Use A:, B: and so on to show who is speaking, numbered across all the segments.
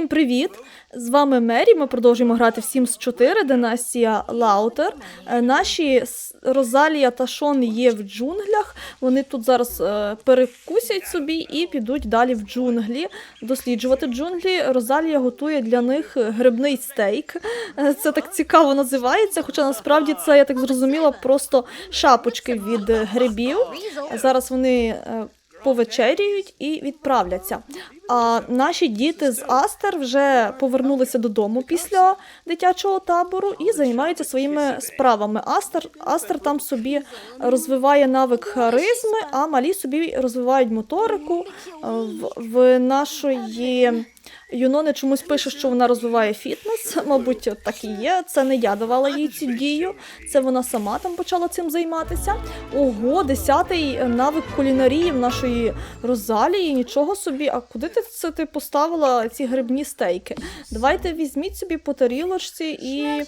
A: Всім привіт! З вами Мері. Ми продовжуємо грати в Sims 4, династія Лаутер. Е, Наші Розалія та Шон є в джунглях. Вони тут зараз е, перекусять собі і підуть далі в джунглі досліджувати джунглі. Розалія готує для них грибний стейк. Е, Це так цікаво називається, хоча насправді це, я так зрозуміла, просто шапочки від е, грибів. Зараз вони е, повечеряють і відправляться. А наші діти з Астер вже повернулися додому після дитячого табору і займаються своїми справами. Астер, Астер там собі розвиває навик харизми, а малі собі розвивають моторику. Е, В, в нашої Юнони чомусь пише, що вона розвиває фітнес. Мабуть, так і є. Це не я давала їй цю дію. Це вона сама там почала цим займатися. Ого, десятий навик кулінарії в нашої Розалії. Нічого собі. А куди ти це ти поставила ці грибні стейки? Давайте візьміть собі по тарілочці і е,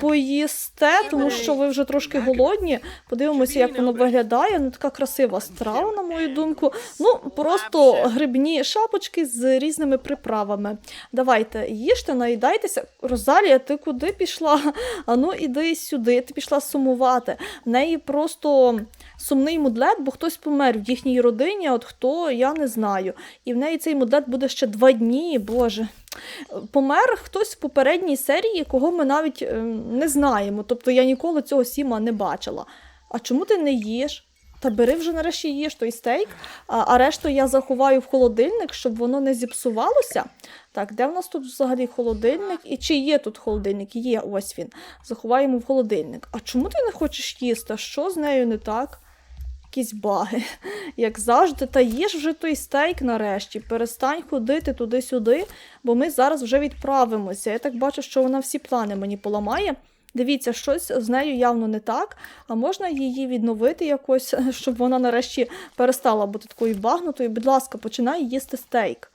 A: поїсте, тому що ви вже трошки голодні. Подивимося, як воно виглядає. Ну така красива страва, на мою думку. Ну просто грибні шапочки з різними приправами. Давайте їжте, наїдайтеся. Розалія, ти куди пішла? А ну іди сюди. Ти пішла сумувати. В неї просто сумний мудлет, бо хтось помер в їхній родині. От хто я не знаю. І в неї цей мудлет буде ще два дні. Боже. Помер хтось в попередній серії, кого ми навіть е, не знаємо. Тобто я ніколи цього сіма не бачила. А чому ти не їш? Та бери вже нарешті їж той стейк, а, а решту я заховаю в холодильник, щоб воно не зіпсувалося. Так, де в нас тут взагалі холодильник? І чи є тут холодильник? Є, ось він. Заховаємо в холодильник. А чому ти не хочеш їсти? Що з нею не так? Якісь баги, як завжди. Та їж вже той стейк нарешті. Перестань ходити туди-сюди, бо ми зараз вже відправимося. Я так бачу, що вона всі плани мені поламає. Дивіться, щось з нею явно не так, а можна її відновити якось, щоб вона нарешті перестала бути такою багнутою. Будь ласка, починай їсти стейк.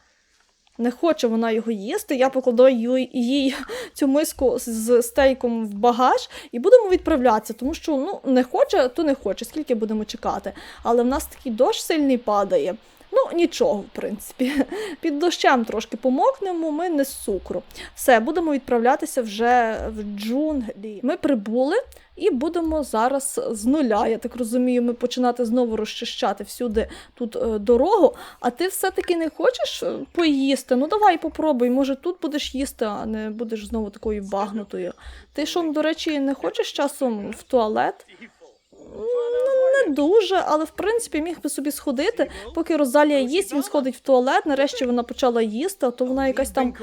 A: Не хоче вона його їсти. Я покладу їй, цю миску з стейком в багаж і будемо відправлятися, тому що ну, не хоче, то не хоче, скільки будемо чекати. Але в нас такий дощ сильний падає. Ну, нічого, в принципі. Під дощем трошки помокнемо, ми не з цукру. Все, будемо відправлятися вже в джунглі. Ми прибули і будемо зараз з нуля. Я так розумію, ми починати знову розчищати всюди тут е, дорогу. А ти все-таки не хочеш е, поїсти? Ну давай попробуй. Може тут будеш їсти, а не будеш знову такою багнутою. Ти що, до речі, не хочеш часом в туалет? Не дуже, але в принципі міг би собі сходити. Поки Розалія їсть, він сходить в туалет. Нарешті вона почала їсти, а то вона якась там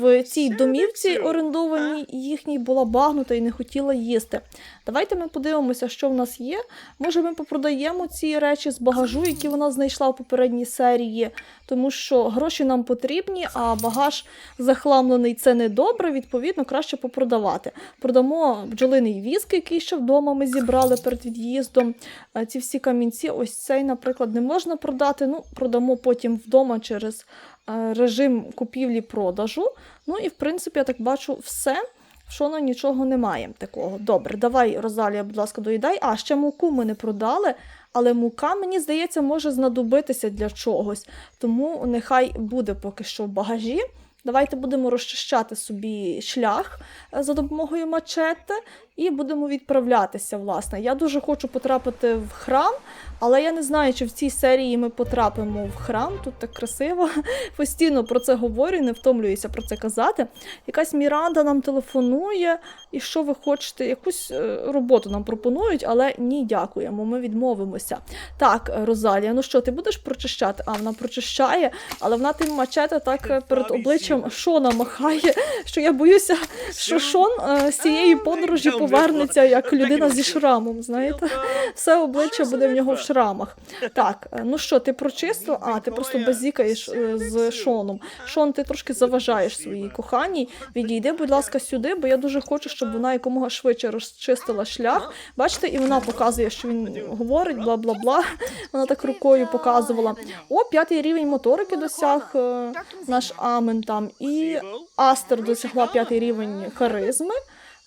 A: в цій домівці орендованій їхній була багнута і не хотіла їсти. Давайте ми подивимося, що в нас є. Може, ми попродаємо ці речі з багажу, які вона знайшла в попередній серії, тому що гроші нам потрібні, а багаж захламлений це не добре, відповідно, краще попродавати. Продамо бджолиний віск, який ще вдома ми зібрали перед від'їздом. Е, Ці всі камінці, ось цей, наприклад, не можна продати. Ну, продамо потім вдома через е, режим купівлі-продажу. Ну і в принципі, я так бачу, все. Шона нічого немає такого. Добре, давай, Розалія, будь ласка, доїдай. А, ще муку ми не продали, але мука, мені здається, може знадобитися для чогось. Тому нехай буде поки що в багажі. Давайте будемо розчищати собі шлях е, за допомогою мачете і будемо відправлятися. Власне, я дуже хочу потрапити в храм, але я не знаю, чи в цій серії ми потрапимо в храм. Тут так красиво. Постійно про це говорю, не втомлююся про це казати. Якась Міранда нам телефонує, і що ви хочете? Якусь е, роботу нам пропонують, але ні, дякуємо. Ми відмовимося. Так, Розалія, ну що, ти будеш прочищати? А вона прочищає, але вона тим мачете так е, перед обличчям Шона махає, що я боюся, що Шон е, з цієї подорожі повернеться як людина зі шрамом. Знаєте, все обличчя буде в нього в шрамах. Так, е, ну що, ти прочистив? А, ти просто базікаєш е, з Шоном. Шон, ти трошки заважаєш своїй коханій. Відійди, будь ласка, сюди, бо я дуже хочу, щоб вона якомога швидше розчистила шлях. Бачите, і вона показує, що він говорить, бла бла бла. Вона так рукою показувала. О, п'ятий рівень моторики досяг е, наш Амен там. І Астер досягла п'ятий рівень харизми.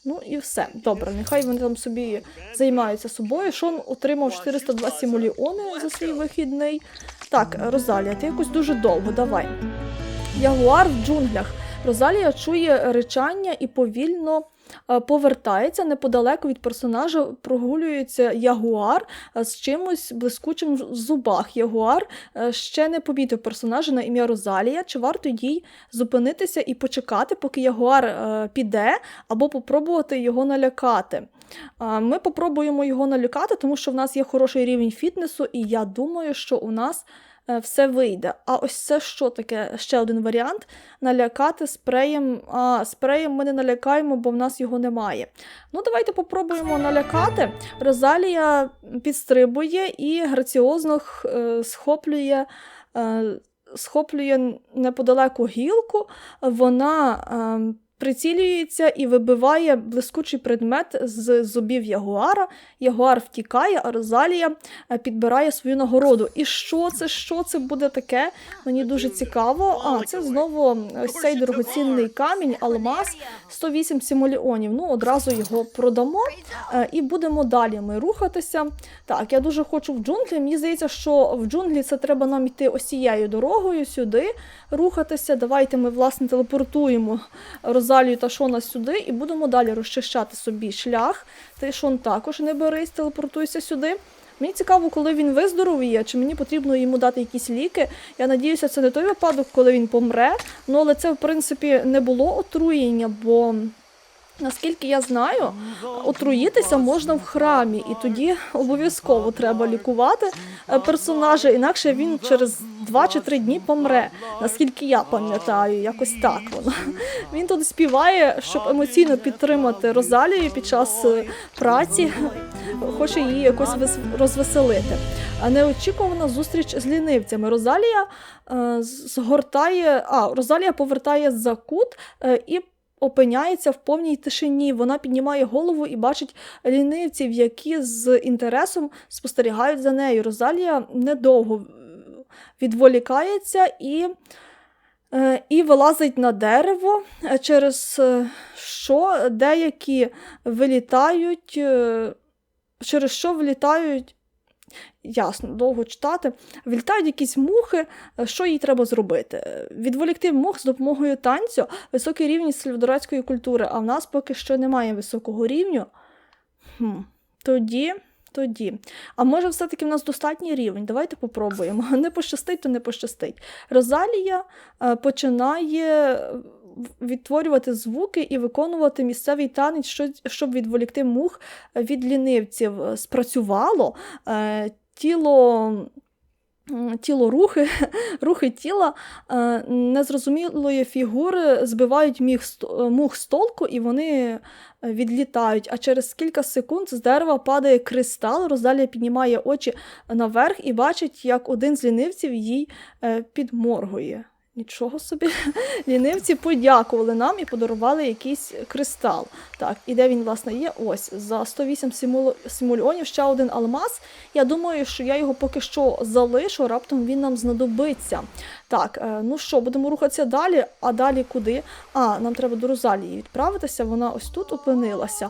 A: Ну і все. Добре, нехай вони там собі займаються собою. Шон отримав 427 мільйони за свій вихідний. Так, Розалія, ти якось дуже довго, давай. Ягуар в джунглях. Розалія чує речання і повільно повертається неподалеку від персонажа. Прогулюється ягуар е, з чимось блискучим в зубах. Ягуар е, ще не помітив персонажа на ім'я Розалія. Чи варто їй зупинитися і почекати, поки ягуар е, піде, або попробувати його налякати? Ми попробуємо його налякати, тому що в нас є хороший рівень фітнесу, і я думаю, що у нас е, все вийде. А ось це що таке? Ще один варіант: налякати спреєм. А, спреєм ми не налякаємо, бо в нас його немає. Ну, давайте попробуємо налякати. Розалія підстрибує і граціозно е, схоплює. е, Схоплює неподалеку гілку, вона е, прицілюється і вибиває блискучий предмет з зубів ягуара. Ягуар втікає, а Розалія е, підбирає свою нагороду. І що це? Що це буде таке? Мені дуже цікаво. А, це знову ось цей дорогоцінний камінь, алмаз 108 симоліонів. Ну, одразу його продамо е, і будемо далі ми рухатися. Так, я дуже хочу в джунглі. Мені здається, що в джунглі це треба нам йти ось цією дорогою сюди, рухатися. Давайте ми, власне, телепортуємо Розалію та Шона сюди і будемо далі розчищати собі шлях. Ти Шон також не берись, телепортуйся сюди. Мені цікаво, коли він виздоровіє, чи мені потрібно йому дати якісь ліки. Я надіюся, це не той випадок, коли він помре. Ну, але це, в принципі, не було отруєння, бо. Наскільки я знаю, отруїтися можна в храмі, і тоді обов'язково треба лікувати е, персонажа, інакше він через 2 чи 3 дні помре. Наскільки я пам'ятаю, якось так воно. Він тут співає, щоб емоційно підтримати Розалію під час е, праці, хоче її якось розвеселити. А неочікувана зустріч з лінивцями. Розалія е, згортає, а Розалія повертає за кут і опиняється в повній тишині. Вона піднімає голову і бачить лінивців, які з інтересом спостерігають за нею. Розалія недовго відволікається і, е, і вилазить на дерево, е, через е, що деякі вилітають, е, через що вилітають. Ясно, довго читати. Вилітають якісь мухи. Е, Що їй треба зробити? Відволікти мух з допомогою танцю, високий рівень сільводорецької культури, а в нас поки що немає високого рівню. Хм. Тоді, тоді. А може, все-таки в нас достатній рівень? Давайте попробуємо. Не пощастить, то не пощастить. Розалія е, починає відтворювати звуки і виконувати місцевий танець, щоб відволікти мух від лінивців. Е, Спрацювало. Е, Тіло. Тіло рухи, рухи тіла е, незрозумілої фігури збивають е, мух з толку, і вони е, відлітають. А через кілька секунд з дерева падає кристал. Розалія піднімає очі наверх і бачить, як один з лінивців їй е, підморгує. Нічого собі. Лінивці подякували нам і подарували якийсь кристал. Так, і де він, власне, є? Ось за 108 симуло- симульонів ще один алмаз. Я думаю, що я його поки що залишу, раптом він нам знадобиться. Так, е, ну що, будемо рухатися далі. А далі куди? А, нам треба до Розалії відправитися. Вона ось тут опинилася.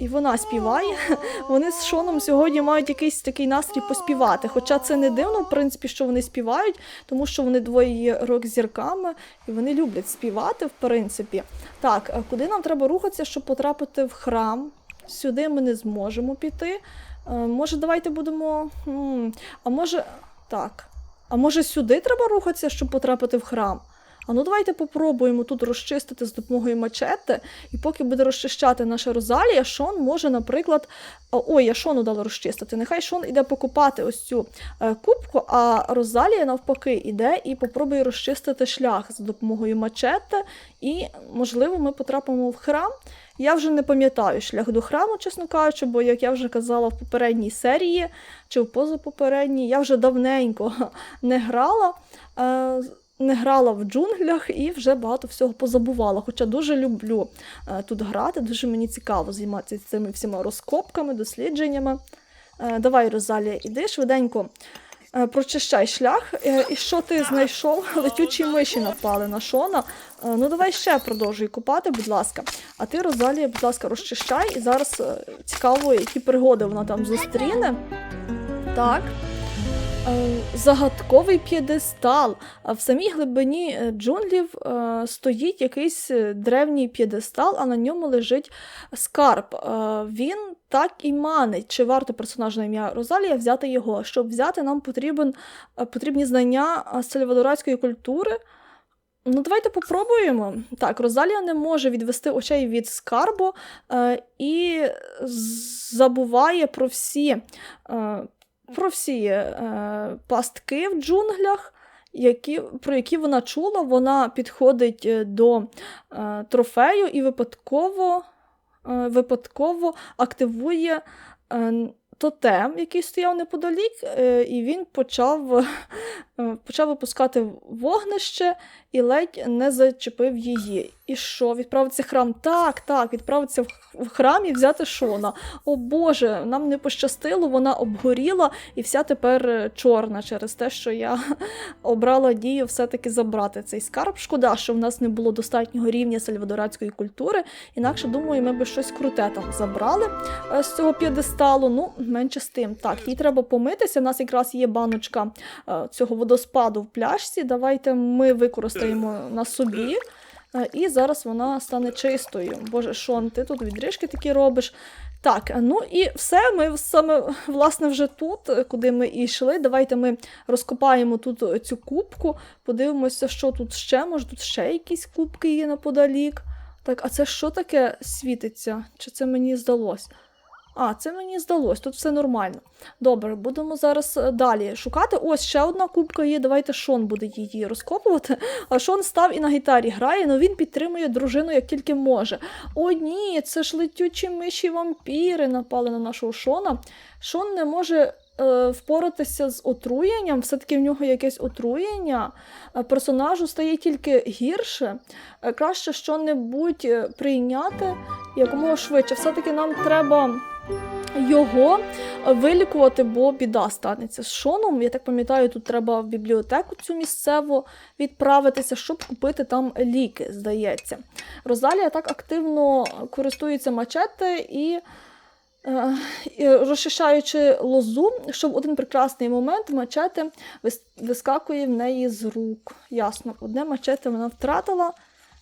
A: І вона співає. Вони з Шоном сьогодні мають якийсь такий настрій поспівати. Хоча це не дивно, в принципі, що вони співають, тому що вони двоє є рок-зірками і вони люблять співати, в принципі. Так, а куди нам треба рухатися, щоб потрапити в храм? Сюди ми не зможемо піти. Е, Може, давайте будемо. А може. Так. А може сюди треба рухатися, щоб потрапити в храм? А ну давайте попробуємо тут розчистити з допомогою мачете, і поки буде розчищати наша Розалія, Шон може, наприклад, ой, я Шону дала розчистити. Нехай Шон іде покупати ось цю е, кубку, а Розалія навпаки іде і попробує розчистити шлях за допомогою мачете, і, можливо, ми потрапимо в храм. Я вже не пам'ятаю шлях до храму, чесно кажучи, бо, як я вже казала в попередній серії чи в позапопередній, я вже давненько не грала. Не грала в джунглях і вже багато всього позабувала. Хоча дуже люблю е, тут грати, дуже мені цікаво займатися цими всіма розкопками, дослідженнями. Е, давай, Розалія, іди швиденько. е, Прочищай шлях, і що ти знайшов? Летючі миші напали на Шона. Ну, давай ще продовжуй купати, будь ласка. А ти, Розалія, будь ласка, розчищай. І зараз цікаво, які пригоди вона там зустріне. Так. Е, Загадковий п'єдестал. А в самій глибині е, джунглів е, стоїть якийсь древній п'єдестал, а на ньому лежить скарб. Він так і манить. Чи варто персонажу на ім'я Розалія взяти його? Щоб взяти, нам потрібен, потрібні знання сальвадорадської культури. Ну, давайте попробуємо. Так, Розалія не може відвести очей від скарбу е, і забуває про всі, е, про всі е, пастки в джунглях, які, про які вона чула. Вона підходить е, до е, трофею і випадково, е, випадково активує е, тотем, який стояв неподалік, е, і він почав, почав випускати вогнище і ледь не зачепив її. І що, відправиться храм? Так, так, відправиться в храм і взяти Шона. О Боже, нам не пощастило, вона обгоріла і вся тепер е, чорна через те, що я обрала дію все-таки забрати цей скарб. Шкода, що в нас не було достатнього рівня сальвадорадської культури. Інакше, думаю, ми би щось круте там забрали е, з цього п'єдесталу. Ну, менше з тим. Так, їй треба помитися. У нас якраз є баночка е, цього водоспаду в пляшці. Давайте ми використаємо на собі. Е, І зараз вона стане чистою. Боже, Шон, ти тут відрижки такі робиш. Так, ну і все. Ми саме власне вже тут, е, куди ми і йшли. Давайте ми розкопаємо тут е, цю кубку, подивимося, що тут ще. Може, тут ще якісь кубки є неподалік. Так, а це що таке світиться? Чи це мені здалось? А, це мені здалось, тут все нормально. Добре, будемо зараз е, далі шукати. Ось ще одна кубка є. Давайте Шон буде її розкопувати. А Шон став і на гітарі грає, але він підтримує дружину як тільки може. О, ні, це ж летючі миші вампіри напали на нашого Шона. Шон не може. е, Впоратися з отруєнням, все-таки в нього якесь отруєння. Е, Персонажу стає тільки гірше. Краще що-небудь прийняти якомога швидше. Все-таки нам треба його вилікувати, бо біда станеться з Шоном. Я так пам'ятаю, тут треба в бібліотеку цю місцеву відправитися, щоб купити там ліки, здається. Розалія так активно користується мачете і. е, Розчищаючи лозу, щоб один прекрасний момент мачете вискакує в неї з рук. Ясно, одне мачете вона втратила.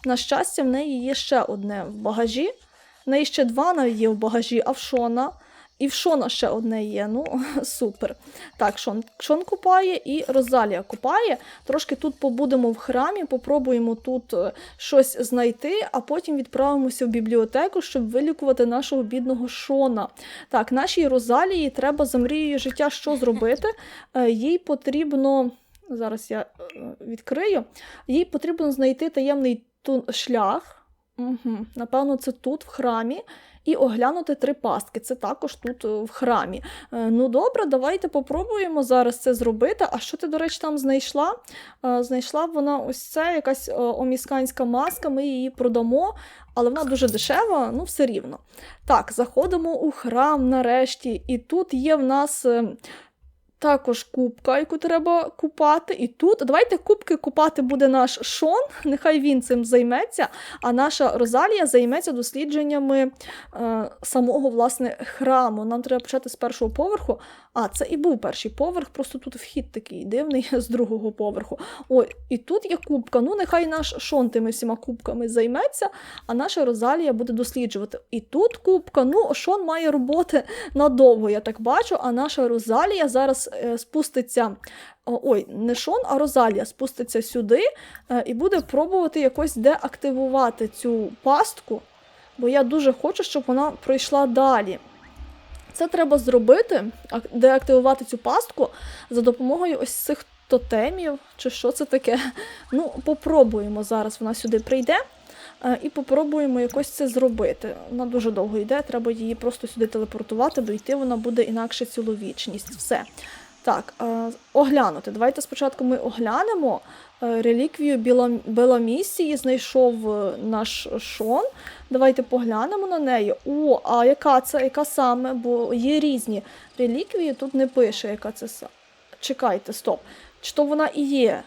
A: На щастя, в неї є ще одне в багажі. Неї ще два є в багажі, а в Шона. І в Шона ще одне є. Ну, супер. Так, Шон, Шон купає і Розалія купає. Трошки тут побудемо в храмі, попробуємо тут е, щось знайти, а потім відправимося в бібліотеку, щоб вилікувати нашого бідного Шона. Так, нашій Розалії треба за мрією життя що зробити? Е, Їй потрібно. Зараз я е, відкрию. Їй потрібно знайти таємний шлях. Угу. Напевно, це тут, в храмі, і оглянути три пастки. Це також тут е, в храмі. Е, Ну, добре, давайте попробуємо зараз це зробити. А що ти, до речі, там знайшла? Е, Знайшла вона ось це, якась омісканська маска, ми її продамо, але вона дуже дешева, ну все рівно. Так, заходимо у храм нарешті, і тут є в нас. Також кубка, яку треба купати. І тут давайте кубки купати буде наш Шон. Нехай він цим займеться. А наша Розалія займеться дослідженнями е, самого власне храму. Нам треба почати з першого поверху. А, це і був перший поверх, просто тут вхід такий дивний з другого поверху. Ой, і тут є кубка. Ну, нехай наш Шон тими всіма кубками займеться, а наша Розалія буде досліджувати. І тут кубка. Ну, Шон має роботи надовго, я так бачу. А наша Розалія зараз е, спуститься. Ой, не Шон, а Розалія спуститься сюди е, і буде пробувати якось деактивувати цю пастку, бо я дуже хочу, щоб вона пройшла далі. Це треба зробити, деактивувати цю пастку за допомогою ось цих тотемів, чи що це таке. Ну, попробуємо зараз. Вона сюди прийде. е, І попробуємо якось це зробити. Вона дуже довго йде, треба її просто сюди телепортувати, бо йти вона буде інакше цілу вічність. Все. Так, е, оглянути. Давайте спочатку ми оглянемо е, реліквію Біла, Беламісії, знайшов е, наш Шон. Давайте поглянемо на неї. О, а яка це, яка саме? Бо є різні реліквії, тут не пише, яка це саме. Чекайте, стоп. Чи то вона і є?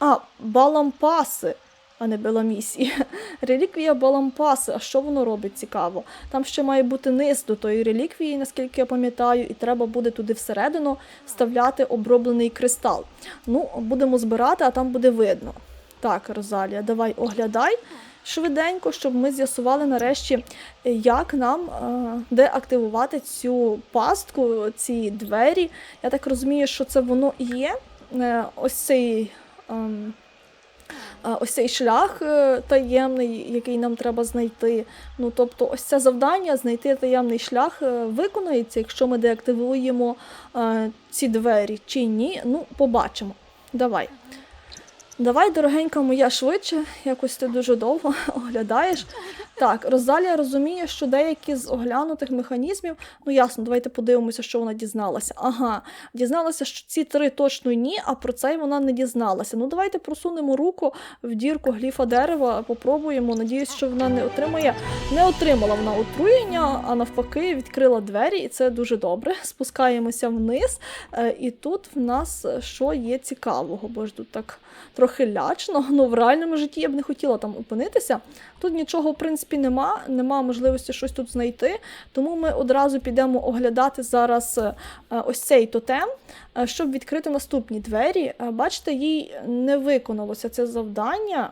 A: А, балампаси. А не Беламісії. Реліквія Балампаси. А що воно робить цікаво? Там ще має бути низ до тої реліквії, наскільки я пам'ятаю, і треба буде туди всередину вставляти оброблений кристал. Ну, будемо збирати, а там буде видно. Так, Розалія, давай оглядай швиденько, щоб ми з'ясували нарешті, як нам е, деактивувати цю пастку, ці двері. Я так розумію, що це воно і є. Е, ось цей. Ось цей шлях е, таємний, який нам треба знайти. Ну, тобто, ось це завдання знайти таємний шлях е, виконається, якщо ми деактивуємо е, ці двері чи ні. Ну, побачимо. Давай. Давай, дорогенька моя, швидше, якось ти дуже довго оглядаєш. Так, Розалія розуміє, що деякі з оглянутих механізмів, ну ясно, давайте подивимося, що вона дізналася. Ага, дізналася, що ці три точно ні, а про цей вона не дізналася. Ну, давайте просунемо руку в дірку гліфа дерева, попробуємо. Надіюсь, що вона не отримає. Не отримала вона отруєння, а навпаки, відкрила двері, і це дуже добре. Спускаємося вниз. Е, І тут в нас е, що є цікавого, бо ж тут так трохи лячно. Ну, в реальному житті я б не хотіла там опинитися. Тут нічого, в принципі, нема, нема можливості щось тут знайти. Тому ми одразу підемо оглядати зараз е, ось цей тотем, е, щоб відкрити наступні двері. Е, Бачите, їй не виконалося це завдання.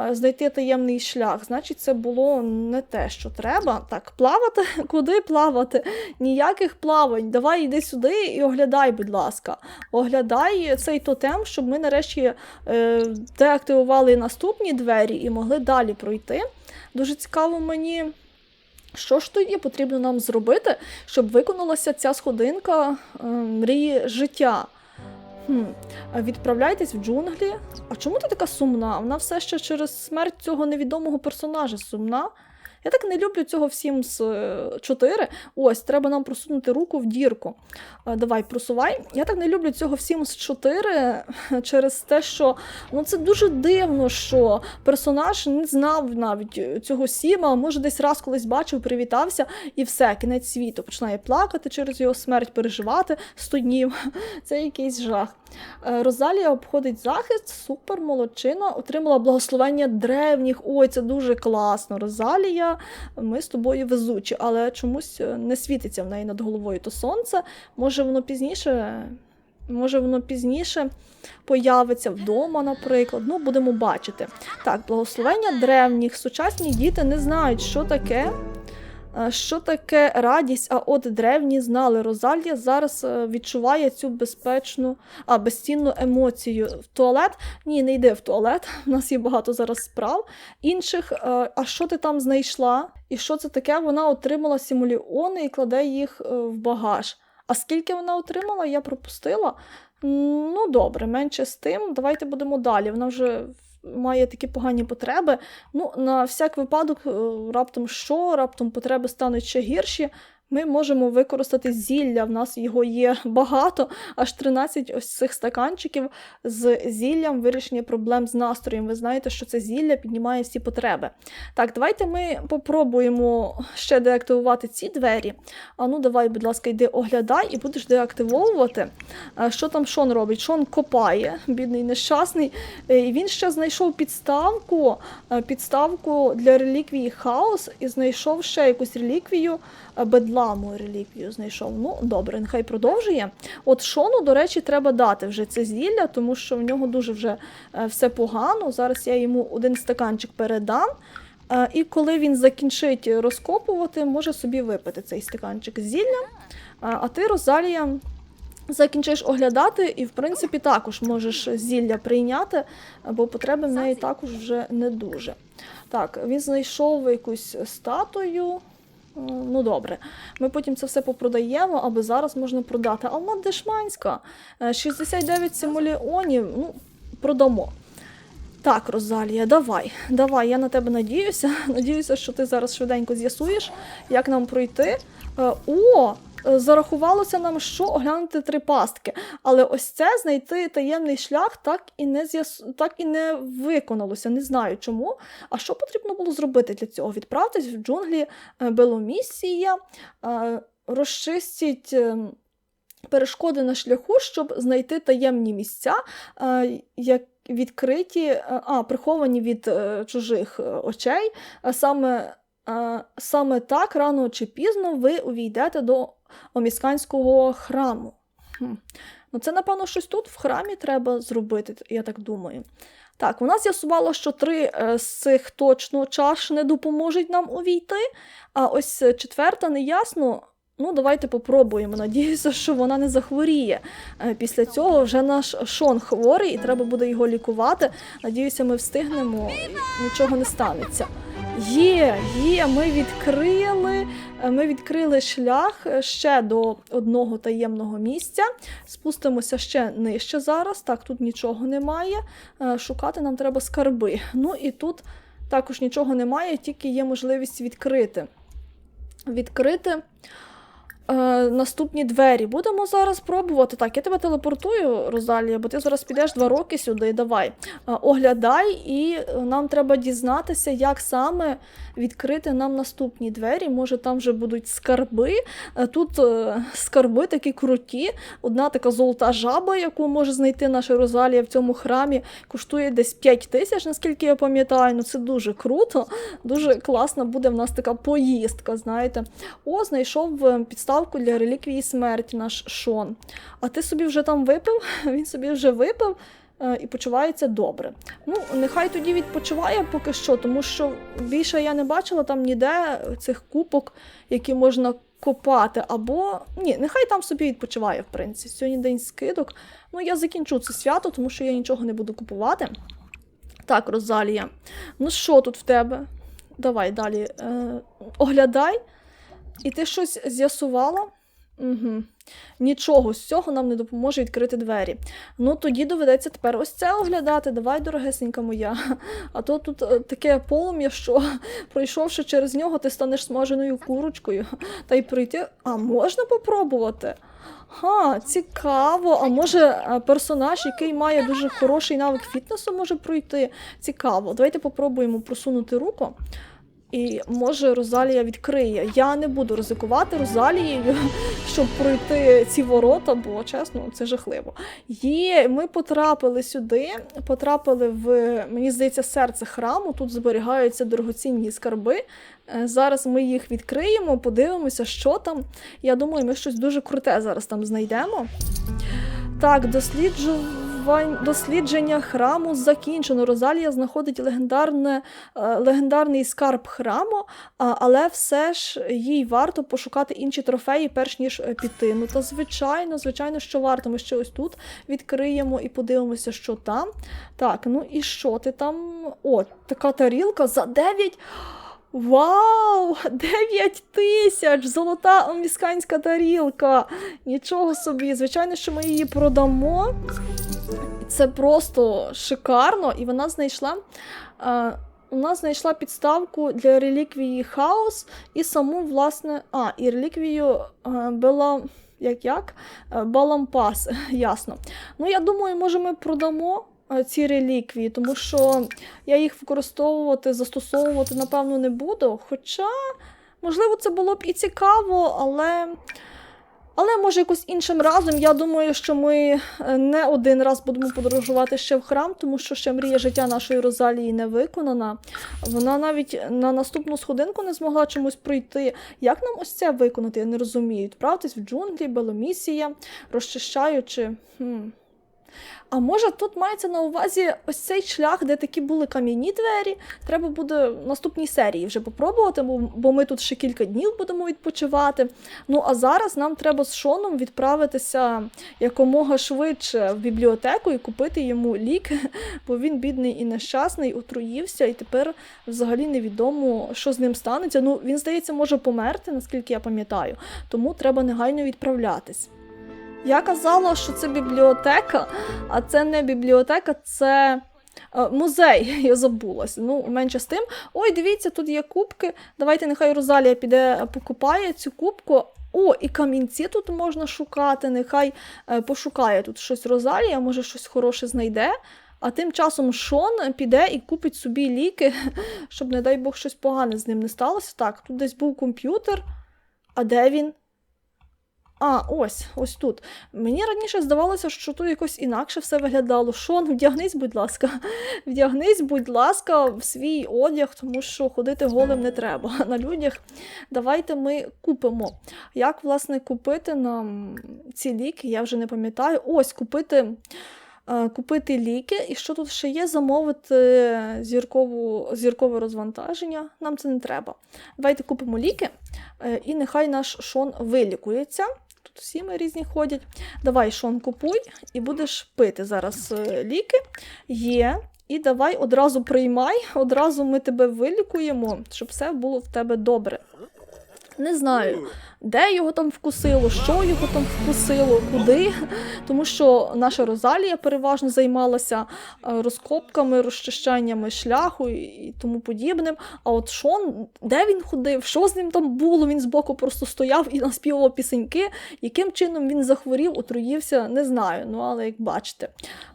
A: Е, Знайти таємний шлях, значить, це було не те, що треба. Так, плавати? Куди плавати? Ніяких плавань. Давай йди сюди і оглядай, будь ласка. Оглядай цей тотем, щоб ми нарешті е, деактивували наступні двері і могли далі пройти. Дуже цікаво мені. Що ж тоді потрібно нам зробити, щоб виконалася ця сходинка е, мрії життя? Хм. Відправляйтесь в джунглі. А чому ти така сумна? Вона все ще через смерть цього невідомого персонажа сумна. Я так не люблю цього всім з 4. Ось, треба нам просунути руку в дірку. Е, Давай, просувай. Я так не люблю цього всім з 4 через те, що ну, це дуже дивно, що персонаж не знав навіть цього Сіма, може десь раз колись бачив, привітався, і все, кінець світу. Починає плакати через його смерть, переживати 100 днів. Це якийсь жах. Е, Розалія обходить захист, супер молодчина, отримала благословення древніх. Ой, це дуже класно. Розалія, ми з тобою везучі, але чомусь е, не світиться в неї над головою то сонце. Може, воно пізніше. Може, воно пізніше появиться вдома, наприклад. Ну, будемо бачити. Так, благословення древніх. Сучасні діти не знають, що таке. Що таке радість, а от древні знали. Розалія зараз е, відчуває цю безпечну, а безцінну емоцію. В туалет? Ні, не йди в туалет. У нас є багато зараз справ. Інших, е, а що ти там знайшла? І що це таке? Вона отримала симуліони і кладе їх е, в багаж. А скільки вона отримала, я пропустила. Ну, добре, менше з тим. Давайте будемо далі. Вона вже має такі погані потреби. Ну, на всяк випадок, е, раптом що, раптом потреби стануть ще гірші. Ми можемо використати зілля. В нас його є багато, аж 13 ось цих стаканчиків з зіллям вирішення проблем з настроєм. Ви знаєте, що це зілля піднімає всі потреби. Так, давайте ми попробуємо ще деактивувати ці двері. А ну давай, будь ласка, йди оглядай і будеш деактивовувати. Що там Шон робить? Шон копає, бідний нещасний. Е, І він ще знайшов підставку, е, підставку для реліквії хаос і знайшов ще якусь реліквію, е, бедламу реліквію знайшов. Ну, добре, нехай продовжує. От Шону, до речі, треба дати вже це зілля, тому що в нього дуже вже е, все погано. Зараз я йому один стаканчик передам. Е, І коли він закінчить розкопувати, може собі випити цей стаканчик зілля. А а ти, Розалія, закінчиш оглядати, і, в принципі, також можеш зілля прийняти, бо потреби в неї також вже не дуже. Так, він знайшов якусь статую. Е, Ну, добре, ми потім це все попродаємо, аби зараз можна продати. Алма Дешманська, е, 69 симуліонів, ну, продамо. Так, Розалія, давай, давай, я на тебе надіюся. Надіюся, що ти зараз швиденько з'ясуєш, як нам пройти. Е, О, е, зарахувалося нам, що оглянути три пастки. Але ось це знайти таємний шлях так і не так і не виконалося. Не знаю чому. А що потрібно було зробити для цього? Відправтесь в джунглі е, Беломісія, е, розчистіть. е, Перешкоди на шляху, щоб знайти таємні місця, е, як, відкриті, е, а, приховані від е, чужих е, очей. Саме, е, саме так, рано чи пізно, ви увійдете до омісканського храму. Хм. Ну, це, напевно, щось тут в храмі треба зробити, я так думаю. Так, вона з'ясувала, що три е, з цих точно чаш не допоможуть нам увійти, а ось четверта неясно. Ну, давайте попробуємо. Надіюся, що вона не захворіє. Е, Після цього вже наш Шон хворий, і треба буде його лікувати. Надіюся, ми встигнемо, і нічого не станеться. Є, є, ми відкрили. Ми відкрили шлях е, ще до одного таємного місця. Спустимося ще нижче зараз. Так, тут нічого немає. Е, Шукати нам треба скарби. Ну і тут також нічого немає, тільки є можливість відкрити. Відкрити е, наступні двері. Будемо зараз пробувати. Так, я тебе телепортую, Розалія, бо ти зараз підеш два роки сюди. Давай. Е, оглядай, і е, нам треба дізнатися, як саме відкрити нам наступні двері. Може, там вже будуть скарби. Е, Тут е, скарби такі круті. Одна така золота жаба, яку може знайти наша Розалія в цьому храмі, коштує десь 5 тисяч, наскільки я пам'ятаю. Ну це дуже круто, дуже класна буде в нас така поїздка. Знаєте, о, знайшов е, підставку для реліквії смерті наш Шон. А ти собі вже там випив? Він собі вже випив. е, І почувається добре. Ну, нехай тоді відпочиває поки що, тому що більше я не бачила там ніде цих купок, які можна копати. Або ні, нехай там собі відпочиває, в принципі. Сьогодні день скидок. Ну, я закінчу це свято, тому що я нічого не буду купувати. Так, Розалія. Ну що тут в тебе? Давай далі. Е, оглядай. І ти щось з'ясувала? Угу. Нічого з цього нам не допоможе відкрити двері. Ну тоді доведеться тепер ось це оглядати. Давай, дорогесенька моя. А то тут е, таке полум'я, що пройшовши через нього, ти станеш смаженою курочкою. Та й пройти. А можна попробувати? Ха, цікаво. А може е, персонаж, який має дуже хороший навик фітнесу, може пройти? Цікаво. Давайте попробуємо просунути руку. І може Розалія відкриє. Я не буду ризикувати Розалією, щоб пройти ці ворота, бо чесно, це жахливо. Є, ми потрапили сюди, потрапили в, мені здається, серце храму. Тут зберігаються дорогоцінні скарби. Е, Зараз ми їх відкриємо, подивимося, що там. Я думаю, ми щось дуже круте зараз там знайдемо. Так, досліджувань, дослідження храму закінчено. Розалія знаходить легендарне, е, легендарний скарб храму, але все ж їй варто пошукати інші трофеї, перш ніж е, піти. Ну та звичайно, звичайно, що варто. Ми ще ось тут відкриємо і подивимося, що там. Так, ну і що ти там? О, така тарілка за 9. Вау! 9 тисяч! Золота омісканська тарілка! Нічого собі. Звичайно, що ми її продамо. Це просто шикарно. І вона знайшла. Е, вона знайшла підставку для реліквії хаос і саму, власне, а, і реліквію е, Бела. Як як? Е, Балампас, ясно. Ну, я думаю, може, ми продамо е, ці реліквії, тому що я їх використовувати, застосовувати, напевно, не буду. Хоча, можливо, це було б і цікаво, але. Але може якось іншим разом. Я думаю, що ми е, не один раз будемо подорожувати ще в храм, тому що ще мрія життя нашої Розалії не виконана. Вона навіть на наступну сходинку не змогла чомусь пройти. Як нам ось це виконати? Я не розумію. Відправитись в джунглі, беломісія, розчищаючи. Хм. А може тут мається на увазі ось цей шлях, де такі були кам'яні двері. Треба буде в наступній серії вже попробувати, бо- ми тут ще кілька днів будемо відпочивати. Ну а зараз нам треба з Шоном відправитися якомога швидше в бібліотеку і купити йому ліки, бо він бідний і нещасний, отруївся, і тепер взагалі невідомо, що з ним станеться. Ну він здається, може померти, наскільки я пам'ятаю. Тому треба негайно відправлятись. Я казала, що це бібліотека, а це не бібліотека, це е, музей. Я забулась. Ну, менше з тим. Ой, дивіться, тут є кубки. Давайте нехай Розалія піде покупає цю кубку. О, і камінці тут можна шукати. Нехай е, пошукає тут щось Розалія, може щось хороше знайде. А тим часом Шон піде і купить собі ліки, щоб, не дай Бог, щось погане з ним не сталося. Так, тут десь був комп'ютер. А де він? А, ось, ось тут. Мені раніше здавалося, що тут якось інакше все виглядало. Шон, вдягнись, будь ласка. Вдягнись, будь ласка, в свій одяг, тому що ходити голим не треба. На людях давайте ми купимо. Як, власне, купити нам ці ліки, я вже не пам'ятаю. Ось купити. е, Купити ліки, і що тут ще є, замовити зіркову, зіркове розвантаження. Нам це не треба. Давайте купимо ліки, е, і нехай наш Шон вилікується. Всі ми різні ходять. Давай, Шон, купуй і будеш пити зараз е, ліки. Є. І давай одразу приймай, одразу ми тебе вилікуємо, щоб все було в тебе добре. Не знаю, де його там вкусило, що його там вкусило, куди. Тому що наша Розалія переважно займалася е, розкопками, розчищаннями шляху і- тому подібним. А от Шон, де він ходив, що з ним там було? Він збоку просто стояв і наспівував пісеньки. Яким чином він захворів, отруївся, не знаю. Ну, але як бачите,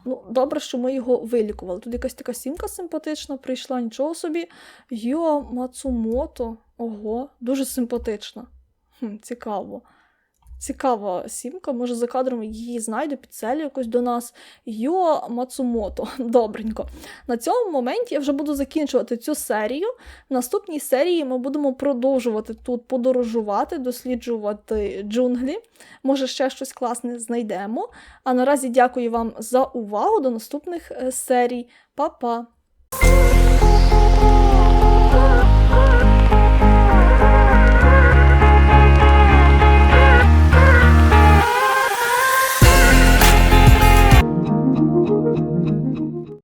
A: ну добре, що ми його вилікували. Тут якась така сімка симпатична прийшла, нічого собі. Йо, Мацумото. Ого, дуже симпатична. Хм, цікаво. Цікава сімка, може за кадром її знайду, підселю якось до нас. Йо Мацумото. Добренько. На цьому моменті я вже буду закінчувати цю серію. В наступній серії ми будемо продовжувати тут подорожувати, досліджувати джунглі. Може, ще щось класне знайдемо. А наразі дякую вам за увагу. До наступних е, серій. Па-па!